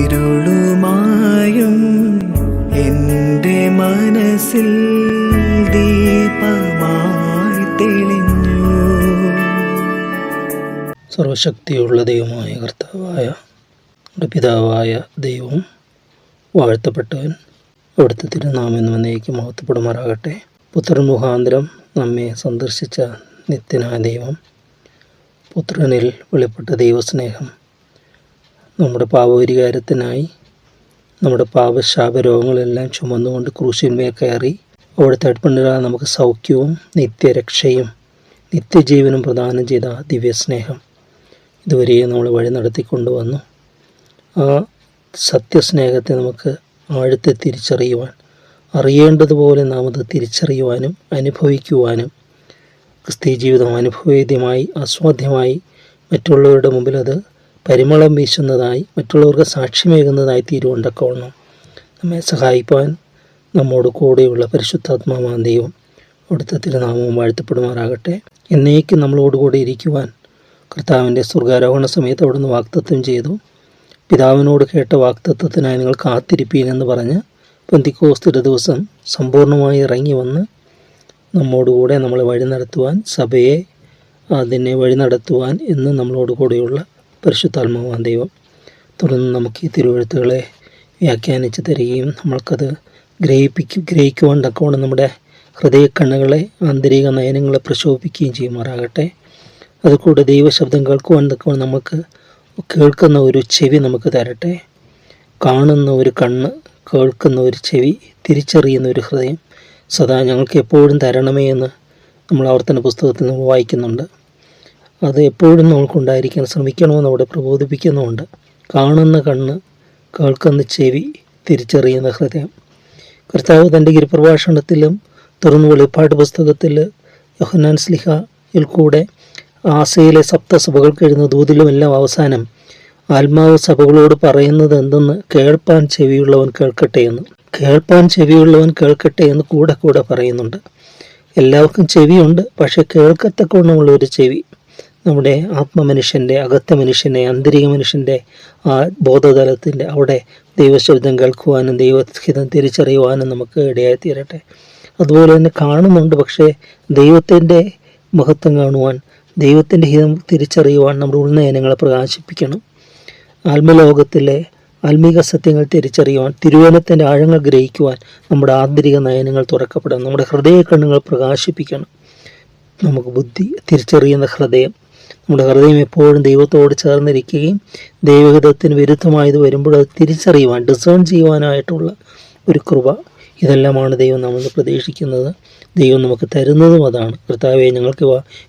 ഇരുളുമായും എന്റെ മനസ്സിൽ ദീപമായി തെളിഞ്ഞു. സർവശക്തിയുള്ള ദൈവമായ കർത്താവായ പിതാവായ ദൈവം വാഴ്ത്തപ്പെട്ടവൻ അവിടുത്തെ തിരുനാമെന്ന് വന്നേക്ക് മഹത്വപ്പെടുമാറാകട്ടെ. പുത്രൻ മുഖാന്തരം നമ്മെ സന്ദർശിച്ച നിത്യനായ ദൈവം പുത്രനിൽ വെളിപ്പെട്ട ദൈവസ്നേഹം നമ്മുടെ പാപപരിഹാരത്തിനായി നമ്മുടെ പാപശാപ രോഗങ്ങളെല്ലാം ചുമന്നുകൊണ്ട് ക്രൂശിന്മേൽ കയറി അവിടുത്തെ അടുപ്പണിരാ നമുക്ക് സൗഖ്യവും നിത്യരക്ഷയും നിത്യജീവനും പ്രദാനം ചെയ്ത ദിവ്യസ്നേഹം ഇതുവരെ നമ്മൾ വഴി നടത്തിക്കൊണ്ടുവന്നു. ആ സത്യസ്നേഹത്തെ നമുക്ക് ആഴത്തെ തിരിച്ചറിയുവാൻ അറിയേണ്ടതുപോലെ നാം അത് തിരിച്ചറിയുവാനും അനുഭവിക്കുവാനും ക്രിസ്തീയ ജീവിതം അനുഭവേദ്യമായി അസ്വാദ്യമായി മറ്റുള്ളവരുടെ മുമ്പിൽ അത് പരിമളം വീശുന്നതായി മറ്റുള്ളവർക്ക് സാക്ഷ്യമേകുന്നതായി തീരുവണ്ടക്കോണം നമ്മെ സഹായിപ്പാൻ നമ്മോട് കൂടെയുള്ള പരിശുദ്ധാത്മാവാൻ ദൈവം അവിടുത്തെ തിരുനാമവും വാഴ്ത്തപ്പെടുമാറാകട്ടെ. എന്നേക്കും നമ്മളോടുകൂടി ഇരിക്കുവാൻ കർത്താവിന്റെ സ്വർഗാരോഹണ സമയത്ത് അവിടുന്ന് വാക്തത്വം ചെയ്തു. പിതാവിനോട് കേട്ട വാക്തത്വത്തിനായി നിങ്ങൾ കാത്തിരിപ്പീൻ എന്ന് പറഞ്ഞ് പന്തിക്കോസ്തിര ദിവസം സമ്പൂർണമായി ഇറങ്ങി വന്ന് നമ്മോടുകൂടെ നമ്മളെ വഴി നടത്തുവാൻ സഭയെ അതിനെ വഴി നടത്തുവാൻ എന്ന് നമ്മളോട് കൂടെയുള്ള പരിശുദ്ധാത്മാവാൻ ദൈവം. തുടർന്ന് നമുക്ക് ഈ തിരുവഴുത്തുകളെ വ്യാഖ്യാനിച്ച് തരികയും നമ്മൾക്കത് ഗ്രഹിപ്പിക്കും ഗ്രഹിക്കുവാൻ തക്കവണ്ണം നമ്മുടെ ഹൃദയക്കണ്ണുകളെ ആന്തരിക നയനങ്ങളെ പ്രശോഭിക്കുകയും ചെയ്യുമാറാകട്ടെ. അതുകൂടെ ദൈവശബ്ദം കേൾക്കുവാൻ തക്കവണ്ണം നമുക്ക് കേൾക്കുന്ന ഒരു ചെവി നമുക്ക് തരട്ടെ. കാണുന്ന ഒരു കണ്ണ് കേൾക്കുന്ന ഒരു ചെവി തിരിച്ചറിയുന്ന ഒരു ഹൃദയം സദാ ഞങ്ങൾക്ക് എപ്പോഴും തരണമേ എന്ന് നമ്മൾ ആവർത്തന പുസ്തകത്തിൽ നിന്ന് വായിക്കുന്നുണ്ട്. അത് എപ്പോഴും നമുക്കുണ്ടായിരിക്കാൻ ശ്രമിക്കണമെന്ന് അവിടെ പ്രബോധിപ്പിക്കുന്നുമുണ്ട്. കാണുന്ന കണ്ണ് കേൾക്കുന്ന ചെവി തിരിച്ചറിയുന്ന ഹൃദയം. കർത്താവ് തന്റെ ഗിരിപ്രഭാഷണത്തിലും തുറന്നു വെളിപ്പാട് പുസ്തകത്തിൽ യോഹന്നാൻ സ്ലിഹയിൽ കൂടെ ആസയിലെ സപ്തസഭകൾക്ക് എഴുതുന്ന ദൂതിലുമെല്ലാം അവസാനം ആത്മാവ് സഭകളോട് പറയുന്നത് എന്തെന്ന് കേൾപ്പാൻ ചെവിയുള്ളവൻ കേൾക്കട്ടെ എന്ന്. കേൾപ്പാൻ ചെവിയുള്ളവൻ കേൾക്കട്ടെ എന്ന് കൂടെ കൂടെ പറയുന്നുണ്ട്. എല്ലാവർക്കും ചെവിയുണ്ട് പക്ഷെ കേൾക്കത്തക്കവണ്ണമുള്ള ഒരു ചെവി. നമ്മുടെ ആത്മമനുഷ്യന്റെ അകത്ത മനുഷ്യനെ ആന്തരിക മനുഷ്യന്റെ ആ ബോധതലത്തിന്റെ അവിടെ ദൈവശബ്ദം കേൾക്കുവാനും ദൈവഹിതം തിരിച്ചറിയുവാനും നമുക്ക് ഇടയായി തീരട്ടെ അതുപോലെ തന്നെ കാണുന്നുണ്ട് പക്ഷേ ദൈവത്തിന്റെ മഹത്വം കാണുവാൻ ദൈവത്തിന്റെ ഹിതം തിരിച്ചറിയുവാൻ നമ്മുടെ ഉൾനയനങ്ങളെ പ്രകാശിപ്പിക്കണം. ആത്മലോകത്തിലെ ആത്മീക സത്യങ്ങൾ തിരിച്ചറിയുവാൻ തിരുവനത്തിന്റെ ആഴങ്ങൾ ഗ്രഹിക്കുവാൻ നമ്മുടെ ആന്തരിക നയനങ്ങൾ തുറക്കപ്പെടണം. നമ്മുടെ ഹൃദയ കണ്ണുകൾ പ്രകാശിപ്പിക്കണം. നമുക്ക് ബുദ്ധി തിരിച്ചറിയുന്ന ഹൃദയം നമ്മുടെ ഹൃദയം എപ്പോഴും ദൈവത്തോട് ചേർന്നിരിക്കുകയും ദൈവഹിതത്തിന് വിരുദ്ധമായത് വരുമ്പോൾ അത് തിരിച്ചറിയുവാൻ ഡിസേൺ ചെയ്യുവാനായിട്ടുള്ള ഒരു കൃപ ഇതെല്ലാമാണ് ദൈവം നമ്മൾ പ്രതീക്ഷിക്കുന്നത്. ദൈവം നമുക്ക് തരുന്നതും അതാണ്. കർത്താവെ ഞങ്ങൾക്ക്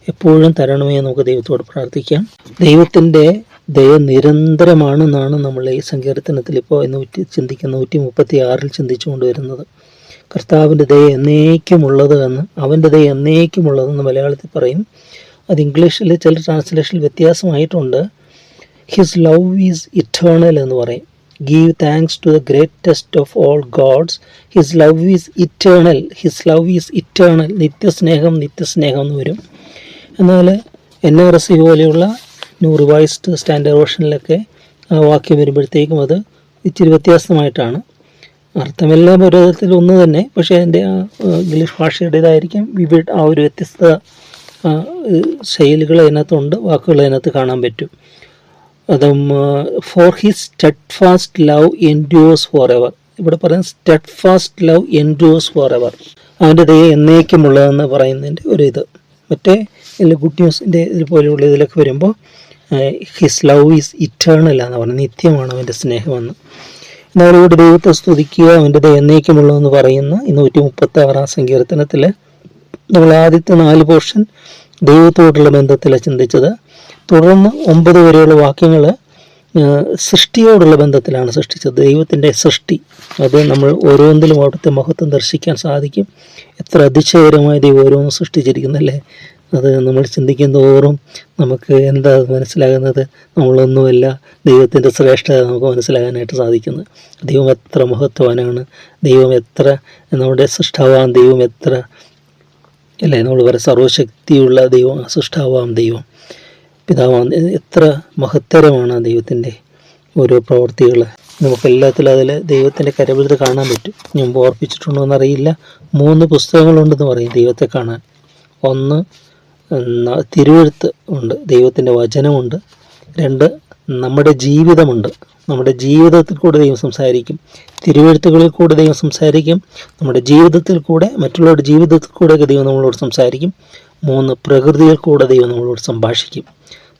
എപ്പോഴും തരണമേ നമുക്ക് ദൈവത്തോട് പ്രാർത്ഥിക്കാം. ദൈവത്തിന്റെ ദയ നിരന്തരമാണെന്നാണ് നമ്മൾ ഈ സങ്കീർത്തനത്തിൽ ഇപ്പോൾ നൂറ്റി ചിന്തിക്കുന്ന നൂറ്റി മുപ്പത്തി ആറിൽ ചിന്തിച്ചുകൊണ്ട് വരുന്നത് കർത്താവിന്റെ ദയ എന്നേക്കുമുള്ളത് എന്ന് അവന്റെ ദയ എന്നേക്കുമുള്ളതെന്ന് മലയാളത്തിൽ പറയും. അത് ഇംഗ്ലീഷിൽ ചില ട്രാൻസ്ലേഷനിൽ വ്യത്യാസമായിട്ടുണ്ട്. ഹിസ് ലവ് ഈസ് ഇറ്റേണൽ എന്ന് പറയും. Give thanks to the greatest of all gods his love is eternal his love is eternal നിത്യസ്നേഹം നിത്യസ്നേഹം എന്ന് വരും. എന്നാൽ എൻ ആർ എസ് പോലെയുള്ള ന്യൂ റിവൈസ്ഡ് സ്റ്റാൻഡേർഡ് വേർഷനിലൊക്കെ ആ വാക്യം വരുമ്പോഴത്തേക്കും അത് ഇച്ചിരി വ്യത്യാസമായിട്ടാണ്. അർത്ഥമെല്ലാം ഒരു വിധത്തിൽ ഒന്ന് തന്നെ പക്ഷേ അതിന്റെ ആ ഇംഗ്ലീഷ് ഭാഷയുടേതായിരിക്കും വിവിധ ആ ഒരു വ്യത്യസ്ത ശൈലികൾ അതിനകത്തുണ്ട് വാക്കുകൾ അതിനകത്ത് കാണാൻ പറ്റും. അതും for his steadfast love endures for ever ഇവിടെ പറയുന്നത് steadfast love endures for ever അവന്റെ ദയ എന്നേക്കുമുള്ളതെന്ന് പറയുന്നതിന്റെ ഒരു ഇത്. മറ്റേ ഇതിൽ ഗുഡ് ന്യൂസിന്റെ ഇതിൽ പോലെയുള്ള ഇതിലൊക്കെ വരുമ്പോൾ ഹിസ് ലവ് ഈസ് ഇറ്റേണൽ എന്ന് പറയുന്നത്. നിത്യമാണ് അവന്റെ സ്നേഹമെന്ന്. എന്നാൽ ഇവിടെ ദൈവത്തെ സ്തുതിക്കുക അവന്റെ ദയ എന്നേക്കുമുള്ളതെന്ന് പറയുന്ന ഈ നൂറ്റി മുപ്പത്തി ആറാം സങ്കീർത്തനത്തിൽ നമ്മൾ ആദ്യത്തെ നാല് പോർഷൻ ദൈവത്തോടുള്ള ബന്ധത്തിലാണ് ചിന്തിച്ചത്. തുടർന്ന് ഒമ്പത് വരെയുള്ള വാക്യങ്ങൾ സൃഷ്ടിയോടുള്ള ബന്ധത്തിലാണ് സൃഷ്ടിച്ചത്. ദൈവത്തിന്റെ സൃഷ്ടി. അത് നമ്മൾ ഓരോന്നിലും അവിടുത്തെ മഹത്വം ദർശിക്കാൻ സാധിക്കും. എത്ര അതിശയകരമായി ദൈവം ഓരോന്നും സൃഷ്ടിച്ചിരിക്കുന്നല്ലേ? അത് നമ്മൾ ചിന്തിക്കും തോറും നമുക്ക് എന്താ മനസ്സിലാകുന്നത്? നമ്മളൊന്നുമല്ല ദൈവത്തിന്റെ ശ്രേഷ്ഠത നമുക്ക് മനസ്സിലാകാനായിട്ട് സാധിക്കുന്നത്. ദൈവം എത്ര മഹത്വവാനാണ്? ദൈവം എത്ര നമ്മുടെ സൃഷ്ടാവാൻ ദൈവം എത്ര അല്ലേ നമ്മൾ പറയും സർവശക്തിയുള്ള ദൈവം സൃഷ്ടാവാം ദൈവം. പിതാവാം എത്ര മഹത്തരമാണ് ആ ദൈവത്തിന്റെ ഓരോ പ്രവൃത്തികൾ. നമുക്ക് എല്ലാത്തിലും അതിൽ ദൈവത്തിന്റെ കരവിരുത് കാണാൻ പറ്റും. ഞാൻ ഓർപ്പിച്ചിട്ടുണ്ടോ എന്നറിയില്ല. മൂന്ന് പുസ്തകങ്ങളുണ്ടെന്ന് പറയും ദൈവത്തെ കാണാൻ. ഒന്ന് തിരുവെഴുത്ത് ഉണ്ട് ദൈവത്തിന്റെ വചനമുണ്ട്. രണ്ട് നമ്മുടെ ജീവിതമുണ്ട്. നമ്മുടെ ജീവിതത്തിൽ കൂടെ ദൈവം സംസാരിക്കും. തിരുവെഴുത്തുകളിൽ കൂടെ ദൈവം സംസാരിക്കും. നമ്മുടെ ജീവിതത്തിൽ കൂടെ മറ്റുള്ളവരുടെ ജീവിതത്തിൽ കൂടെയൊക്കെ ദൈവം നമ്മളോട് സംസാരിക്കും. മൂന്ന് പ്രകൃതിയിൽ കൂടെ ദൈവം നമ്മളോട് സംഭാഷിക്കും.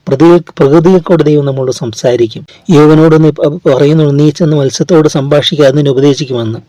പ്രതി പ്രകൃതിയിൽ കൂടെ ദൈവം നമ്മളോട് സംസാരിക്കും. യോഗനോട് നീ പറയുന്നു നീ ചെന്ന് മത്സ്യത്തോട് സംഭാഷിക്കുക അതിനെ ഉപദേശിക്കുമെന്ന്.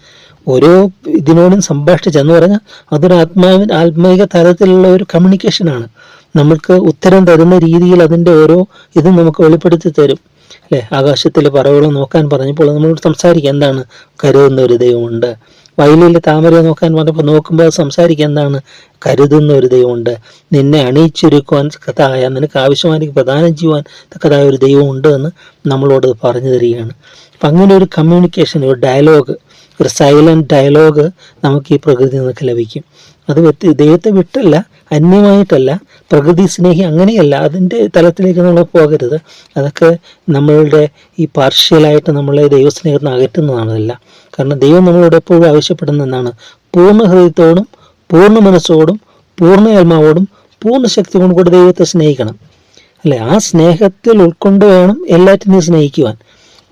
ഓരോ ഇതിനോടും സംഭാഷിച്ചെന്ന് പറഞ്ഞാൽ അതൊരു ആത്മാവിൻ ആത്മീക തലത്തിലുള്ള ഒരു കമ്മ്യൂണിക്കേഷനാണ് നമുക്ക് ഉത്തരം തരുന്ന രീതിയിൽ അതിന്റെ ഓരോ ഇതും നമുക്ക് വെളിപ്പെടുത്തി തരും. അല്ലേ? ആകാശത്തിലെ പറവുകൾ നോക്കാൻ പറഞ്ഞപ്പോൾ നമ്മളോട് സംസാരിക്കുക എന്താണ് കരുതുന്ന ഒരു ദൈവമുണ്ട്? വയലിലെ താമര നോക്കാൻ പറഞ്ഞപ്പോൾ നോക്കുമ്പോൾ സംസാരിക്കുക എന്താണ് കരുതുന്ന ഒരു ദൈവമുണ്ട്? നിന്നെ അണിയിച്ചൊരുക്കുവാൻ തക്കതായ നിനക്ക് ആവശ്യമായി പ്രധാനം ചെയ്യുവാൻ തക്കതായ ഒരു ദൈവമുണ്ട് എന്ന് നമ്മളോട് പറഞ്ഞു തരികയാണ്. അപ്പം അങ്ങനെ ഒരു കമ്മ്യൂണിക്കേഷൻ ഒരു ഡയലോഗ് ഒരു സൈലന്റ് ഡയലോഗ് നമുക്ക് ഈ പ്രകൃതി നിന്നൊക്കെ ലഭിക്കും. അത് ദൈവത്തെ വിട്ടല്ല അന്യമായിട്ടല്ല പ്രകൃതി സ്നേഹി അങ്ങനെയല്ല അതിന്റെ തലത്തിലേക്ക് നമ്മൾ പോകരുത്. അതൊക്കെ നമ്മളുടെ ഈ പാർഷ്യലായിട്ട് നമ്മളെ ദൈവസ്നേഹത്തിൽ നിന്ന് അകറ്റുന്നതാണതല്ല. കാരണം ദൈവം നമ്മളോട് എപ്പോഴും ആവശ്യപ്പെടുന്ന എന്താണ് പൂർണ ഹൃദയത്തോടും പൂർണ മനസ്സോടും പൂർണ ആത്മാവോടും പൂർണ ശക്തിയോടും കൂടെ ദൈവത്തെ സ്നേഹിക്കണം. അല്ലെ? ആ സ്നേഹത്തിൽ ഉൾക്കൊണ്ട് വേണം എല്ലാറ്റിനെയും സ്നേഹിക്കുവാൻ.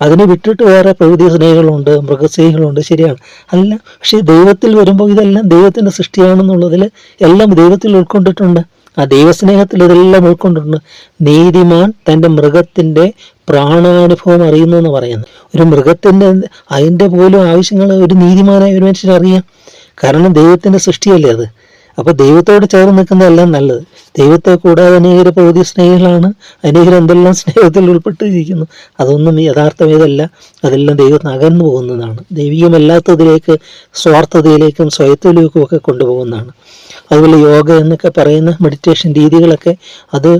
അതിനെ വിട്ടിട്ട് വേറെ പ്രകൃതി സ്നേഹികളുണ്ട് മൃഗസ്നേഹികളുണ്ട് ശരിയാണ്. അല്ല പക്ഷേ ദൈവത്തിൽ വരുമ്പോൾ ഇതെല്ലാം ദൈവത്തിന്റെ സൃഷ്ടിയാണെന്നുള്ളതിൽ എല്ലാം ദൈവത്തിൽ ഉൾക്കൊണ്ടിട്ടുണ്ട്. ആ ദൈവസ്നേഹത്തിൽ ഇതെല്ലാം ഉൾക്കൊണ്ടിട്ടുണ്ട്. നീതിമാൻ തന്റെ മൃഗത്തിന്റെ പ്രാണാനുഭവം അറിയുന്നു എന്ന് പറയുന്നത് ഒരു മൃഗത്തിന്റെ അതിന്റെ പോലും ആവശ്യങ്ങൾ ഒരു നീതിമാനായ ഒരു മനുഷ്യൻ അറിയാം കാരണം ദൈവത്തിന്റെ സൃഷ്ടിയല്ലേ അത്. അപ്പോൾ ദൈവത്തോട് ചേർന്ന് നിൽക്കുന്നതെല്ലാം നല്ലത്. ദൈവത്തെ കൂടാതെ അനേകര പ്രകൃതി സ്നേഹികളാണ്. അനേകർ എന്തെല്ലാം സ്നേഹത്തിൽ ഉൾപ്പെട്ടിരിക്കുന്നു. അതൊന്നും യഥാർത്ഥമേതല്ല അതെല്ലാം ദൈവത്തിന് അകന്നു പോകുന്നതാണ്. ദൈവികമല്ലാത്തതിലേക്ക് സ്വാർത്ഥതയിലേക്കും സ്വയത്തിലേക്കും ഒക്കെ കൊണ്ടുപോകുന്നതാണ്. അതുപോലെ യോഗ എന്നൊക്കെ പറയുന്ന മെഡിറ്റേഷൻ രീതികളൊക്കെ അത്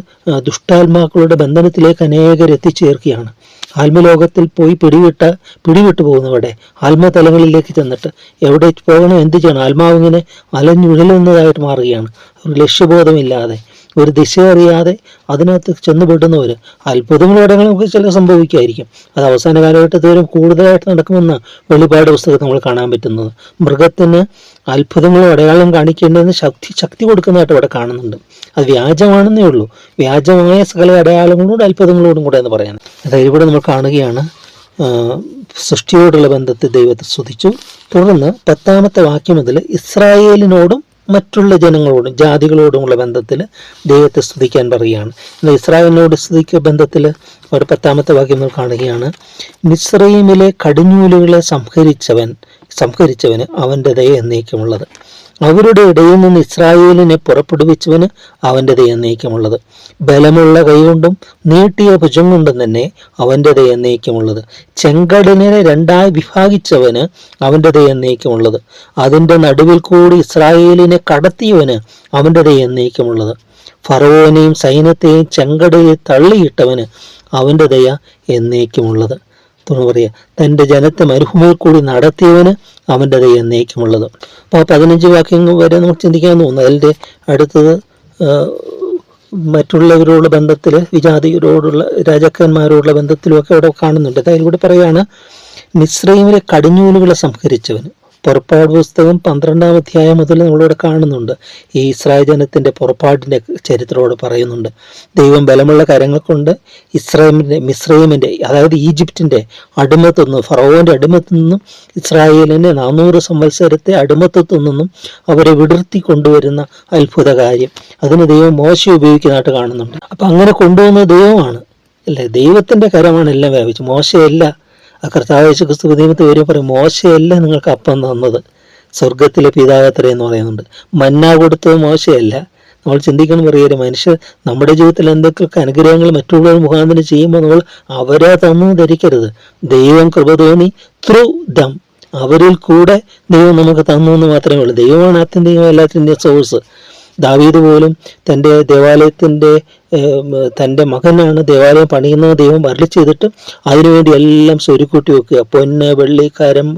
ദുഷ്ടാത്മാക്കളുടെ ബന്ധനത്തിലേക്ക് അനേകർ എത്തിച്ചേർക്കുകയാണ്. ആത്മലോകത്തിൽ പോയി പിടിവിട്ട പിടിവിട്ടു പോകുന്നവിടെ ആത്മതലങ്ങളിലേക്ക് ചെന്നിട്ട് എവിടെ പോകണം എന്ത് ചെയ്യണം? ആത്മാവ് ഇങ്ങനെ അലഞ്ഞുഴലുന്നതായിട്ട് മാറുകയാണ്. ഒരു ലക്ഷ്യബോധമില്ലാതെ ഒരു ദിശ അറിയാതെ അതിനകത്ത് ചെന്നുപെട്ടുന്നവർ അത്ഭുതങ്ങളും നമുക്ക് ചില സംഭവിക്കുമായിരിക്കും അത് അവസാന കാലഘട്ടത്തിൽ വരും കൂടുതലായിട്ട് നടക്കുമെന്ന വെളിപാട് പുസ്തകത്തിൽ നമ്മൾ കാണാൻ പറ്റുന്നത്. മൃഗത്തിന് അത്ഭുതങ്ങളും അടയാളം കാണിക്കേണ്ടതിന് ശക്തി ശക്തി കൊടുക്കുന്നതായിട്ട് ഇവിടെ കാണുന്നുണ്ട്. അത് വ്യാജമാണെന്നേ ഉള്ളൂ. വ്യാജമായ സകല അടയാളങ്ങളോട് അത്ഭുതങ്ങളോടും കൂടെ എന്ന് പറയുന്നത് അതായത് ഇവിടെ നമ്മൾ കാണുകയാണ് സൃഷ്ടിയോടുള്ള ബന്ധത്തെ ദൈവത്തെ സ്തുതിച്ചു. തുടർന്ന് പത്താമത്തെ വാക്യം മുതൽ ഇസ്രായേലിനോടും മറ്റുള്ള ജനങ്ങളോടും ജാതികളോടുമുള്ള ബന്ധത്തിൽ ദൈവത്തെ സ്തുതിക്കാൻ പറയുകയാണ്. എന്നാൽ ഇസ്രായേലിനോട് സ്തുതിക്ക ബന്ധത്തിൽ ഒരു പത്താമത്തെ വാക്യം നമ്മൾ കാണുകയാണ്. മിസ്രൈമിലെ കടിഞ്ഞൂലുകളെ സംഹരിച്ചവൻ സംഹരിച്ചവന് അവന്റെ ദയ എന്നേക്കുമുള്ളത്. അവരുടെ ഇടയിൽ നിന്ന് ഇസ്രായേലിനെ പുറപ്പെടുവിച്ചവന് അവന്റെ ദയ എന്നേക്കുമുള്ളത് ബലമുള്ള കൈകൊണ്ടും നീട്ടിയ ഭുജം കൊണ്ടും തന്നെ അവന്റെ ദയ എന്നേക്കുമുള്ളത് ചെങ്കടലിനെ രണ്ടായി വിഭാഗിച്ചവന് അവന്റെ ദയ എന്നേക്കുമുള്ളത് അതിന്റെ നടുവിൽ കൂടി ഇസ്രായേലിനെ കടത്തിയവന് അവന്റെ ദയ എന്നേക്കുമുള്ളത് ഫറവോനെയും സൈന്യത്തെയും ചെങ്കടലിൽ തള്ളിയിട്ടവന് അവന്റെ ദയ എന്നേക്കുമുള്ളത്. തുറന്നു പറയുക തന്റെ ജനത്തെ മരുഭൂമിയിൽ കൂടി നടത്തിയവന് അവന്റെ ദൈവം എന്നേക്കുമുള്ളത്. അപ്പോൾ പതിനഞ്ച് വാക്യങ്ങൾ വരെ നമുക്ക് ചിന്തിക്കാൻ തോന്നുന്നു അതിന്റെ അടുത്തത് മറ്റുള്ളവരോടുള്ള ബന്ധത്തിൽ വിജാതിയരോടുള്ള രാജാക്കന്മാരോടുള്ള ബന്ധത്തിലുമൊക്കെ അവിടെ കാണുന്നുണ്ട്. ഇവിടെ പറയാണ് മിശ്രൈമിലെ കടിഞ്ഞൂലുകളെ സംഹരിച്ചവന്. പുറപ്പാട് പുസ്തകം പന്ത്രണ്ടാം അധ്യായം മുതൽ നമ്മളിവിടെ കാണുന്നുണ്ട്. ഈ ഇസ്രായേൽ ജനത്തിന്റെ പുറപ്പാടിന്റെ ചരിത്രമോട് പറയുന്നുണ്ട്. ദൈവം ബലമുള്ള കരങ്ങൾ കൊണ്ട് ഇസ്രായേലിന്റെ മിസ്രൈമിന്റെ അതായത് ഈജിപ്തിന്റെ അടിമത്തു നിന്നും ഫറോവിന്റെ അടിമത്തു നിന്നും ഇസ്രായേലിനെ നാനൂറ് സംവത്സരത്തെ അടിമത്തത്തു നിന്നും അവരെ വിടർത്തി കൊണ്ടുവരുന്ന അത്ഭുത കാര്യം അതിന് ദൈവം മോശം ഉപയോഗിക്കുന്നതായിട്ട് കാണുന്നുണ്ട്. അപ്പം അങ്ങനെ കൊണ്ടുവന്ന ദൈവമാണ്. അല്ലേ? ദൈവത്തിന്റെ കരമാണ് എല്ലാം വ്യാപിച്ചു മോശയല്ല ആ കർത്താവ് യേശു ക്രിസ്തു ദൈവത്തെ വരും പറയും മോശയല്ല നിങ്ങൾക്ക് അപ്പം തന്നത്. സ്വർഗത്തിലെ പിതാവത്രേ എന്ന് പറയുന്നുണ്ട്. മന്ന കൊടുത്തത് മോശയല്ല. നമ്മൾ ചിന്തിക്കണം പറയുക മനുഷ്യർ നമ്മുടെ ജീവിതത്തിൽ എന്തൊക്കെ അനുഗ്രഹങ്ങൾ മറ്റുള്ളവർ മുഖാന്തരം ചെയ്യുമ്പോൾ നമ്മൾ അവരെ തന്നു ധരിക്കരുത്. ദൈവം കൃപ തോന്നി ത്രൂ ദം. അവരിൽ കൂടെ ദൈവം നമുക്ക് തന്നു എന്ന് മാത്രമേ ഉള്ളൂ. ദൈവമാണ് ആത്യന്തികം എല്ലാത്തിന്റെയും സോഴ്സ് ദാവീദ് പോലും തന്റെ ദേവാലയത്തിന്റെ തന്റെ മകനാണ് ദേവാലയം പണിയുന്നത് ദൈവം വരളി ചെയ്തിട്ട് അതിനുവേണ്ടി എല്ലാം സ്വരുക്കൂട്ടി വെക്കുക. പൊന്ന് വെള്ളി കരം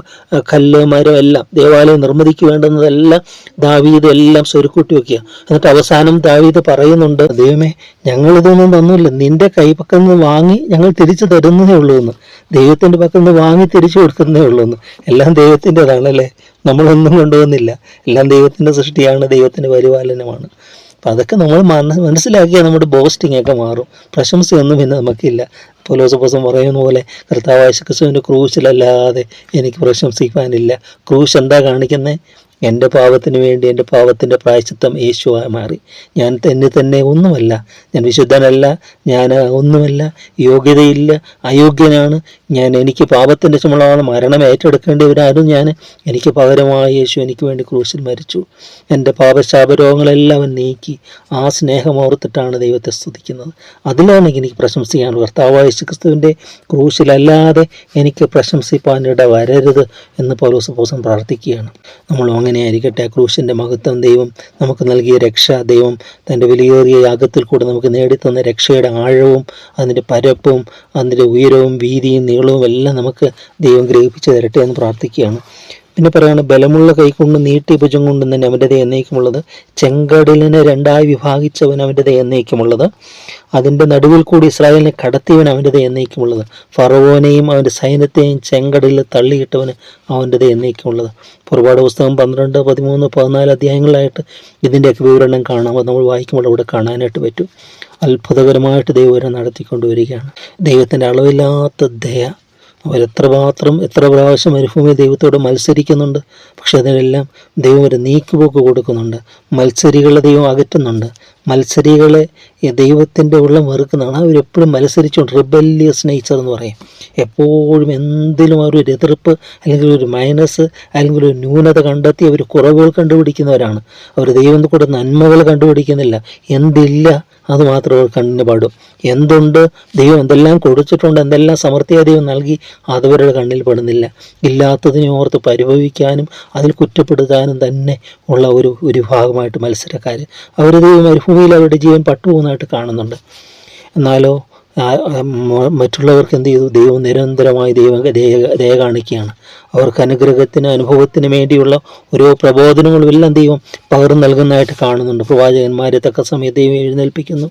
കല്ല് മരം എല്ലാം ദേവാലയം നിർമ്മിതിക്ക് വേണ്ടുന്നതെല്ലാം ദാവീദ് എല്ലാം സ്വരുക്കൂട്ടി വെക്കുക. എന്നിട്ട് അവസാനം ദാവീദ് പറയുന്നുണ്ട് ദൈവമേ ഞങ്ങളിതൊന്നും തന്നില്ല. നിന്റെ കൈപ്പക്കം നിന്ന് വാങ്ങി ഞങ്ങൾ തിരിച്ചു തരുന്നതേ ഉള്ളൂ എന്ന് ദൈവത്തിന്റെ പക്കം നിന്ന് വാങ്ങി തിരിച്ചു കൊടുക്കുന്നതേ ഉള്ളൂ എന്ന് എല്ലാം ദൈവത്തിന്റെതാണല്ലേ? നമ്മളൊന്നും കൊണ്ടുവന്നില്ല. എല്ലാം ദൈവത്തിന്റെ സൃഷ്ടിയാണ് ദൈവത്തിന്റെ പരിപാലനമാണ്. അപ്പം അതൊക്കെ നമ്മൾ മന- മനസ്സിലാക്കിയാൽ നമ്മുടെ ബോസ്റ്റിംഗ് ഒക്കെ മാറും. പ്രശംസയൊന്നും പിന്നെ നമുക്കില്ല. പൊലോസപ്പോസം പറയുന്ന പോലെ കർത്താവായ ക്രിസ്തുവിന്റെ ക്രൂശിലല്ലാതെ എനിക്ക് പ്രശംസിക്കാനില്ല ക്രൂശ് എന്താ കാണിക്കുന്നത് എന്റെ പാപത്തിന് വേണ്ടി എന്റെ പാപത്തിന്റെ പ്രായശ്ചിത്തം യേശുവായി മാറി. ഞാൻ തന്നെ തന്നെ ഒന്നുമല്ല. ഞാൻ വിശുദ്ധനല്ല ഞാൻ ഒന്നുമല്ല. യോഗ്യതയില്ല അയോഗ്യനാണ്. ഞാൻ എനിക്ക് പാപത്തിന്റെ ചുമളാണ് മരണം ഏറ്റെടുക്കേണ്ടവരാരും ഞാൻ എനിക്ക് പകരമായി യേശു എനിക്ക് വേണ്ടി ക്രൂശിൽ മരിച്ചു. എന്റെ പാപശാപരോഗങ്ങളെല്ലാം അവൻ നീക്കി ആ സ്നേഹം സ്നേഹമോർത്തിട്ടാണ് ദൈവത്തെ സ്തുതിക്കുന്നത്. അതിലാണ് എനിക്ക് പ്രശംസിക്കാനുള്ളത്. കർത്താവായ യേശു ക്രിസ്തുവിന്റെ ക്രൂശിലല്ലാതെ എനിക്ക് പ്രശംസിപ്പാനിട വരരുത് എന്ന് പൗലോസ് പോസം പ്രാർത്ഥിക്കുകയാണ്. നമ്മളും അങ്ങനെ ആയിരിക്കട്ടെ. ആ ക്രൂശിന്റെ മഹത്വം ദൈവം നമുക്ക് നൽകിയ രക്ഷ ദൈവം തന്റെ വിലയേറിയ യാഗത്തിൽ കൂടെ നമുക്ക് നേടിത്തന്ന രക്ഷയുടെ ആഴവും അതിന്റെ പരപ്പും അതിന്റെ ഉയരവും വീതിയും നീളവും എല്ലാം നമുക്ക് ദൈവം ഗ്രഹിപ്പിച്ച് തരട്ടെ എന്ന് പ്രാർത്ഥിക്കുകയാണ്. പിന്നെ പറയുകയാണ് ബലമുള്ള കൈകൊണ്ട് നീട്ടി ഭുജം കൊണ്ട് തന്നെ അവന്റെ എന്നേക്കുമുള്ളത്. ചെങ്കടലിനെ രണ്ടായി വിഭാഗിച്ചവൻ അവന്റെ എന്നേക്കുമുള്ളത്. അതിന്റെ നടുവിൽ കൂടി ഇസ്രായേലിനെ കടത്തിയവൻ അവന്റെ എന്നേക്കുമുള്ളത്. ഫറവോനെയും അവന്റെ സൈന്യത്തെയും ചെങ്കടലിൽ തള്ളിയിട്ടവന് അവന്റെ എന്നേക്കുമുള്ളത്. പുറപാട് പുസ്തകം പന്ത്രണ്ട് പതിമൂന്ന് പതിനാല് അധ്യായങ്ങളിലായിട്ട് ഇതിന്റെയൊക്കെ വിവരണം കാണാം. അത് നമ്മൾ വായിക്കുമ്പോൾ അവിടെ കാണാനായിട്ട് പറ്റും. അത്ഭുതകരമായിട്ട് ദൈവം ഇവരെ നടത്തിക്കൊണ്ടുവരികയാണ്. ദൈവത്തിന്റെ അളവില്ലാത്ത ദയ അവരെത്രമാത്രം എത്ര പ്രാവശ്യം മരുഭൂമി ദൈവത്തോട് മത്സരിക്കുന്നുണ്ട് പക്ഷെ അതിനെല്ലാം ദൈവം ഒരു നീക്കുപോക്ക് കൊടുക്കുന്നുണ്ട്. മത്സരികളെ ദൈവം അകറ്റുന്നുണ്ട്. മത്സരികളെ ദൈവത്തിന്റെ ഉള്ളം വെറുക്കുന്നതാണ്. അവരെപ്പോഴും മത്സരിച്ചുകൊണ്ട് റിബല്യസ് നേച്ചർ എന്ന് പറയും. എപ്പോഴും എന്തിലും അവർ ഒരു എതിർപ്പ് അല്ലെങ്കിൽ ഒരു മൈനസ് അല്ലെങ്കിൽ ഒരു ന്യൂനത കണ്ടെത്തി അവർ കുറവുകൾ കണ്ടുപിടിക്കുന്നവരാണ്. അവർ ദൈവം കൂടെ നന്മകൾ കണ്ടുപിടിക്കുന്നില്ല. എന്തില്ല അത് മാത്രം അവർ കണ്ണിന് പാടും. എന്തുണ്ട് ദൈവം എന്തെല്ലാം കൊടുത്തിട്ടുണ്ട് എന്തെല്ലാം സമൃദ്ധിയായി ദൈവം നൽകി അതവരുടെ കണ്ണിൽ പെടുന്നില്ല. ഇല്ലാത്തതിനെ ഓർത്ത് പരിഭവിക്കാനും അതിൽ കുറ്റപ്പെടുത്താനും തന്നെ ഉള്ള ഒരു ഒരു ഭാഗമായിട്ട് മത്സരക്കാർ അവർ ദൈവം മരുഭൂമിയിൽ അവരുടെ ജീവൻ പട്ടുപോകുന്നതായിട്ട് കാണുന്നുണ്ട്. എന്നാലോ മറ്റുള്ളവർക്ക് എന്ത് ചെയ്തു? ദൈവം നിരന്തരമായി ദൈവം ദയ കാണിക്കുകയാണ്. അവർക്ക് അനുഗ്രഹത്തിന് അനുഭവത്തിന് വേണ്ടിയുള്ള ഓരോ പ്രബോധനങ്ങളും എല്ലാം ദൈവം പകർന്നു നൽകുന്നതായിട്ട് കാണുന്നുണ്ട്. പ്രവാചകന്മാരെ തക്ക സമയത്ത് ദൈവം എഴുന്നേൽപ്പിക്കുന്നു.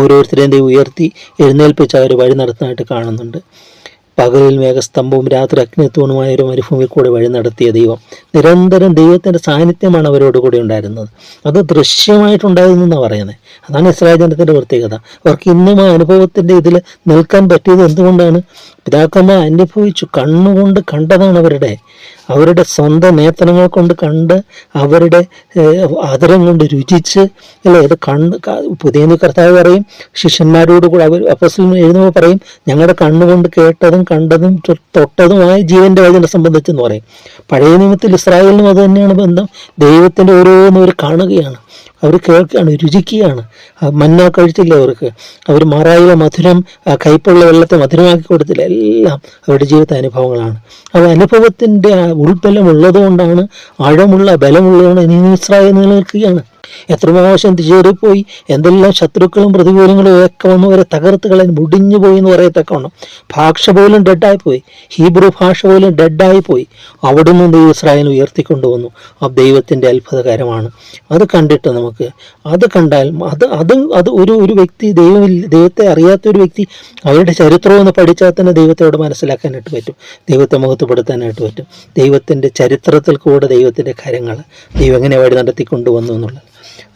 ഓരോരുത്തരെയും ദൈവം ഉയർത്തി എഴുന്നേൽപ്പിച്ച് അവർ വഴി നടത്തുന്നതായിട്ട് കാണുന്നുണ്ട്. പകലിൽ മേഘസ്തംഭവും രാത്രി അഗ്നിത്വണുമായ ഒരു മരുഭൂമിയിൽ കൂടെ വഴി നടത്തിയ ദൈവം. നിരന്തരം ദൈവത്തിന്റെ സാന്നിധ്യമാണ് അവരോട് കൂടെ ഉണ്ടായിരുന്നത്. അത് ദൃശ്യമായിട്ടുണ്ടായിരുന്നു എന്നാണ് പറയുന്നത് അതാണ് ഇസ്രായേൽ ജനത്തിന്റെ പ്രത്യേകത. അവർക്ക് ഇന്നും ആ അനുഭവത്തിന്റെ ഇതിൽ നിൽക്കാൻ പറ്റിയത് എന്തുകൊണ്ടാണ്? പിതാക്കന്മാർ അനുഭവിച്ചു കണ്ണുകൊണ്ട് കണ്ടതാണ് അവരുടെ അവരുടെ സ്വന്തം നേത്രങ്ങൾ കൊണ്ട് കണ്ട് അവരുടെ ആദരം കൊണ്ട് രുചിച്ച് അല്ലേ? അത് കണ്ണ് ക- പുതിയ കർത്താവ് പറയും ശിഷ്യന്മാരോട് കൂടെ അവർ അപ്പസ്ലിന് എഴുതുമ്പോൾ പറയും ഞങ്ങളുടെ കണ്ണുകൊണ്ട് കേട്ടതും കണ്ടതും തൊട്ടതുമായ ജീവന്റെ വചനം സംബന്ധിച്ചെന്ന് പറയും. പഴയ നിയമത്തിൽ ഇസ്രായേലിനും അത് തന്നെയാണ് ബന്ധം. ദൈവത്തിന്റെ ഓരോന്നും അവർ കാണുകയാണ്. അവർ കേൾക്കുകയാണ് രുചിക്കുകയാണ്. ആ മന്ന കഴിച്ചില്ല അവർക്ക്. അവർ മാറായിലെ മധുരം കൈപ്പുള്ള വെള്ളത്തെ മധുരമാക്കി കൊടുത്തില്ല. എല്ലാം അവരുടെ ജീവിത അനുഭവങ്ങളാണ്. അത് അനുഭവത്തിന്റെ ആ ഉൾബലം ഉള്ളതുകൊണ്ടാണ് ആഴമുള്ള ബലമുള്ളതാണ് ഇനി ഇസ്രായേൽ നിലനിൽക്കുകയാണ്. എത്ര മോശം ചേറിപ്പോയി എന്തെല്ലാം ശത്രുക്കളും പ്രതികൂലങ്ങളും ഒക്കെ വന്ന് വരെ തകർത്ത് കളയാൻ മുടിഞ്ഞു പോയി എന്ന് പറയത്തക്കവണ്ണം ഭാഷ പോലും ഡെഡായി പോയി ഹീബ്രു ഭാഷ പോലും ഡെഡായി പോയി അവിടെ നിന്ന് ഇസ്രായേൽ ഉയർത്തിക്കൊണ്ടുവന്നു. ആ ദൈവത്തിന്റെ അത്ഭുതകരമാണ്. അത് കണ്ടിട്ട് നമുക്ക് അത് കണ്ടാൽ അത് അത് അത് ഒരു ഒരു വ്യക്തി ദൈവം ദൈവത്തെ അറിയാത്ത ഒരു വ്യക്തി അവരുടെ ചരിത്രം പഠിച്ചാൽ തന്നെ ദൈവത്തോട് മനസ്സിലാക്കാനായിട്ട് പറ്റും. ദൈവത്തെ മുഖത്തുപെടുത്താനായിട്ട് പറ്റും. ദൈവത്തിന്റെ ചരിത്രത്തിൽ കൂടെ ദൈവത്തിന്റെ കാര്യങ്ങൾ ദൈവം എങ്ങനെ വഴി നടത്തിക്കൊണ്ടുവന്നു എന്നുള്ളത്.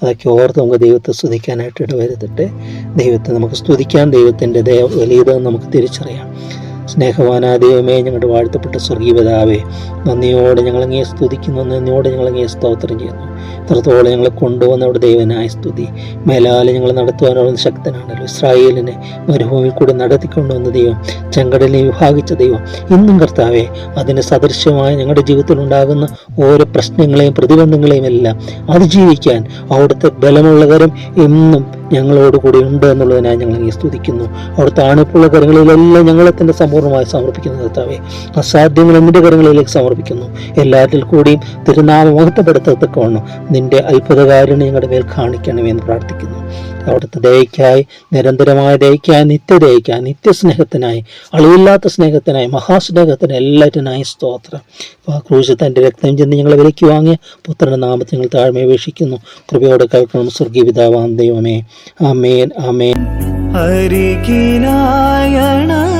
അതൊക്കെ ഓർത്ത് നമുക്ക് ദൈവത്തെ സ്തുതിക്കാനായിട്ട് ഇടവരുത്തട്ടെ. ദൈവത്തെ നമുക്ക് സ്തുതിക്കാം. ദൈവത്തിന്റെ ദയ വലിയതെന്ന് നമുക്ക് തിരിച്ചറിയാം. സ്നേഹവാനാ ദൈവമേ ഞങ്ങളുടെ വാഴ്ത്തപ്പെട്ട സ്വർഗീയപിതാവേ നന്ദിയോടെ ഞങ്ങളങ്ങേ സ്തുതിക്കുന്നു നന്ദിയോടെ ഞങ്ങളങ്ങേ സ്തോത്രം ചെയ്യുന്നു. ഇത്രത്തോളം ഞങ്ങളെ കൊണ്ടുവന്നവിടെ ദൈവനായ സ്തുതി. മേലാലെ ഞങ്ങൾ നടത്തുവാനുള്ള ശക്തനാണല്ലോ. ഇസ്രായേലിനെ മരുഭൂമിയിൽ കൂടി നടത്തിക്കൊണ്ടുവന്ന ദൈവം ചെങ്കടലിനെ വിഭാഗിച്ച ദൈവം. ഇന്നും കർത്താവെ അതിന് സദൃശ്യമായ ഞങ്ങളുടെ ജീവിതത്തിൽ ഉണ്ടാകുന്ന ഓരോ പ്രശ്നങ്ങളെയും പ്രതിബന്ധങ്ങളെയും എല്ലാം അതിജീവിക്കാൻ അവിടുത്തെ ബലമുള്ളവരും ഇന്നും ഞങ്ങളോട് കൂടി ഉണ്ട് എന്നുള്ളതിനായി ഞങ്ങൾ അങ്ങേ സ്തുതിക്കുന്നു. അവിടുത്തെ ആണിപ്പുള്ള കരങ്ങളിലെല്ലാം ഞങ്ങളെ തന്നെ സമ്പൂർണമായി സമർപ്പിക്കുന്നു കർത്താവെ. അസാധ്യങ്ങൾ നിന്റെ കരങ്ങളിലേക്ക് സമർപ്പിക്കുന്നു. എല്ലാവരിൽ കൂടിയും തിരുനാമം മഹത്വപ്പെടുത്തത്തക്കവണ്ണം നിന്റെ അത്ഭുതകാരിണി ഞങ്ങളുടെ മേൽ കാണിക്കണമെന്ന് പ്രാർത്ഥിക്കുന്നു. അവിടുത്തെ ദയക്കായി നിരന്തരമായ ദയക്കായി നിത്യദയക്കായി നിത്യസ്നേഹത്തിനായി അളിയില്ലാത്ത സ്നേഹത്തിനായി മഹാസ്നേഹത്തിന് എല്ലാറ്റിനായി സ്തോത്രം. ആ ക്രൂശ് തന്റെ രക്തം ചെന്ന് ഞങ്ങളെ വിലയ്ക്ക് വാങ്ങിയ പുത്രന്റെ നാമത്തിൽ ഞങ്ങൾ താഴ്മ അപേക്ഷിക്കുന്നു. കൃപയോടെ കേൾക്കണം സ്വർഗീയ പിതാവാം ദൈവമേ. ആമേൻ ആമേൻ. അരികിലായണ